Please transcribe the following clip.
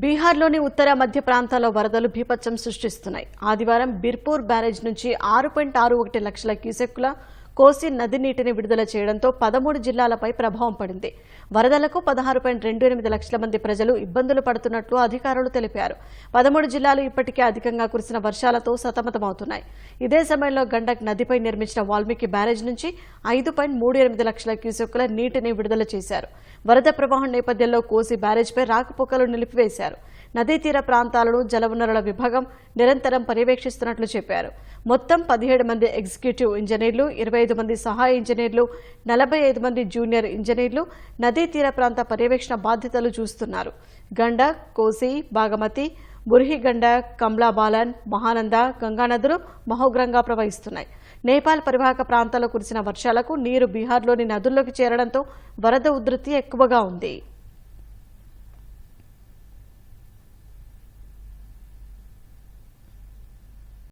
బీహార్లోని ఉత్తర మధ్య ప్రాంతాల్లో వరదలు భీపత్సం సృష్టిస్తున్నాయి. ఆదివారం బిర్పూర్ బ్యారేజ్ నుంచి ఆరు పాయింట్ ఆరు ఒకటి లక్షల క్యూసెక్కుల కోసి నది నీటిని విడుదల చేయడంతో పదమూడు జిల్లాలపై ప్రభావం పడింది. వరదలకు పదహారు పాయింట్ రెండు ఎనిమిది లక్షల మంది ప్రజలు ఇబ్బందులు పడుతున్నట్లు అధికారులు తెలిపారు. పదమూడు జిల్లాలు ఇప్పటికే అధికంగా కురిసిన వర్షాలతో సతమతమవుతున్నాయి. ఇదే సమయంలో గండక్ నదిపై నిర్మించిన వాల్మీకి బ్యారేజ్ నుంచి ఐదు పాయింట్ మూడు ఎనిమిది లక్షల క్యూసెక్కుల నీటిని విడుదల చేశారు. వరద ప్రవాహం నేపథ్యంలో కోసి బ్యారేజ్పై రాకపోకలు నిలిపివేశారు. నదీ తీర ప్రాంతాలను జలవనరుల విభాగం నిరంతరం పర్యవేక్షిస్తున్నట్లు చెప్పారు. మొత్తం పదిహేడు మంది ఎగ్జిక్యూటివ్ ఇంజనీర్లు ఇరవై ఐదు మంది సహాయ ఇంజనీర్లు నలభై ఐదు మంది జూనియర్ ఇంజనీర్లు నదీ తీర ప్రాంత పర్యవేక్షణ బాధ్యతలు చూస్తున్నారు. గండ కోసి బాగమతి బుర్హిగండ కమ్లాబాలన్ మహానంద గంగానదులు మహోగ్రంగా ప్రవహిస్తున్నాయి. నేపాల్ పరివాహక ప్రాంతాల్లో కురిసిన వర్షాలకు నీరు బీహార్లోని నదుల్లోకి చేరడంతో వరద ఉధృతి ఎక్కువగా ఉంది.